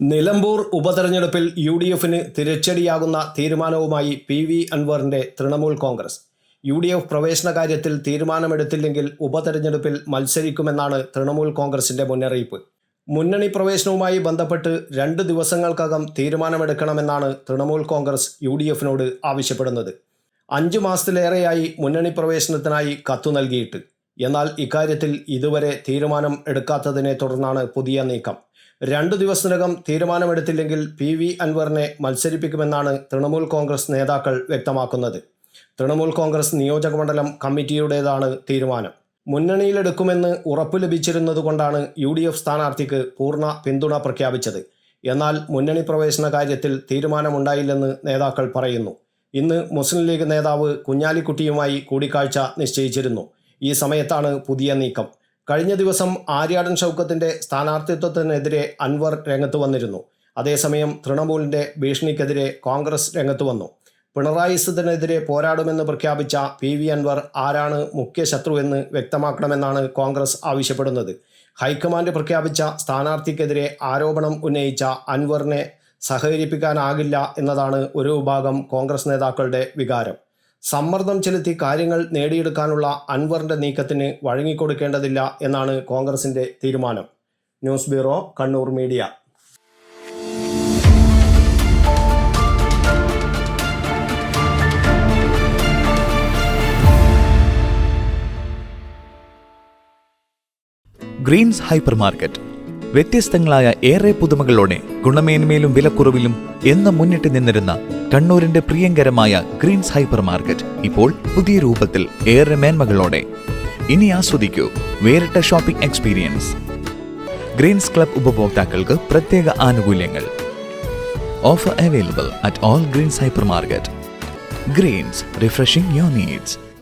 നിലമ്പൂർ ഉപതെരഞ്ഞെടുപ്പിൽ U D എഫിന് തിരിച്ചടിയാകുന്ന തീരുമാനവുമായി P V അൻവറിന്റെ Trinamool Congress. U D F പ്രവേശന കാര്യത്തിൽ തീരുമാനമെടുത്തില്ലെങ്കിൽ ഉപതെരഞ്ഞെടുപ്പിൽ മത്സരിക്കുമെന്നാണ് തൃണമൂൽ കോൺഗ്രസിന്റെ മുന്നറിയിപ്പ്. മുന്നണി പ്രവേശനവുമായി ബന്ധപ്പെട്ട് രണ്ട് ദിവസങ്ങൾക്കകം തീരുമാനമെടുക്കണമെന്നാണ് തൃണമൂൽ കോൺഗ്രസ് യു ഡി എഫിനോട് ആവശ്യപ്പെടുന്നത്. അഞ്ചു മാസത്തിലേറെയായി മുന്നണി പ്രവേശനത്തിനായി കത്തു നൽകിയിട്ട് എന്നാൽ ഇക്കാര്യത്തിൽ ഇതുവരെ തീരുമാനം എടുക്കാത്തതിനെ തുടർന്നാണ് പുതിയ നീക്കം. രണ്ടു ദിവസത്തിനകം തീരുമാനമെടുത്തില്ലെങ്കിൽ പി വി അൻവറിനെ മത്സരിപ്പിക്കുമെന്നാണ് തൃണമൂൽ കോൺഗ്രസ് നേതാക്കൾ വ്യക്തമാക്കുന്നത്. തൃണമൂൽ കോൺഗ്രസ് നിയോജകമണ്ഡലം കമ്മിറ്റിയുടേതാണ് തീരുമാനം. മുന്നണിയിലെടുക്കുമെന്ന് ഉറപ്പ് ലഭിച്ചിരുന്നതുകൊണ്ടാണ് യു ഡി എഫ് സ്ഥാനാർത്ഥിക്ക് പൂർണ പിന്തുണ പ്രഖ്യാപിച്ചത്. എന്നാൽ മുന്നണി പ്രവേശന കാര്യത്തിൽ തീരുമാനമുണ്ടായില്ലെന്ന് നേതാക്കൾ പറയുന്നു. ഇന്ന് മുസ്ലിം ലീഗ് നേതാവ് കുഞ്ഞാലിക്കുട്ടിയുമായി കൂടിക്കാഴ്ച നിശ്ചയിച്ചിരുന്നു. ഈ സമയത്താണ് പുതിയ നീക്കം. കഴിഞ്ഞ ദിവസം ആര്യാടൻ ഷൗക്കത്തിന്റെ സ്ഥാനാർത്ഥിത്വത്തിനെതിരെ അൻവർ രംഗത്ത് വന്നിരുന്നു. അതേസമയം തൃണമൂലിന്റെ ഭീഷണിക്കെതിരെ കോൺഗ്രസ് രംഗത്ത് വന്നു. പിണറായി സത്തിനെതിരെ പോരാടുമെന്ന് പ്രഖ്യാപിച്ച പി വി അൻവർ ആരാണ് മുഖ്യ ശത്രുവെന്ന് വ്യക്തമാക്കണമെന്നാണ് കോൺഗ്രസ് ആവശ്യപ്പെടുന്നത്. ഹൈക്കമാൻഡ് പ്രഖ്യാപിച്ച സ്ഥാനാർത്ഥിക്കെതിരെ ആരോപണം ഉന്നയിച്ച അൻവറിനെ സഹകരിപ്പിക്കാനാകില്ല എന്നതാണ് ഒരു വിഭാഗം കോൺഗ്രസ് നേതാക്കളുടെ വികാരം. സമ്മർദ്ദം ചെലുത്തി കാര്യങ്ങൾ നേടിയെടുക്കാനുള്ള അൻവറിന്റെ നീക്കത്തിന് വഴങ്ങിക്കൊടുക്കേണ്ടതില്ല എന്നാണ് കോൺഗ്രസിന്റെ തീരുമാനം. News bureau Kannur media. Greens hyper market വ്യത്യസ്തങ്ങളായ ഏറെ പുതുമകളോടെ ഗുണമേന്മയിലും വിലക്കുറവിലും എന്ന് മുന്നിട്ട് നിന്നിരുന്ന കണ്ണൂരിന്റെ പ്രിയങ്കരമായ ഗ്രീൻസ് ഹൈപ്പർ മാർക്കറ്റ് ഇപ്പോൾ പുതിയ രൂപത്തിൽ ഏറെ മേന്മകളോടെ. ഇനി ആസ്വദിക്കൂ വേറിട്ട ഷോപ്പിംഗ് എക്സ്പീരിയൻസ്. ഗ്രീൻസ് ക്ലബ് ഉപഭോക്താക്കൾക്ക് പ്രത്യേക ആനുകൂല്യങ്ങൾ. Offer available at all greens hyper market. Greens refreshing your needs.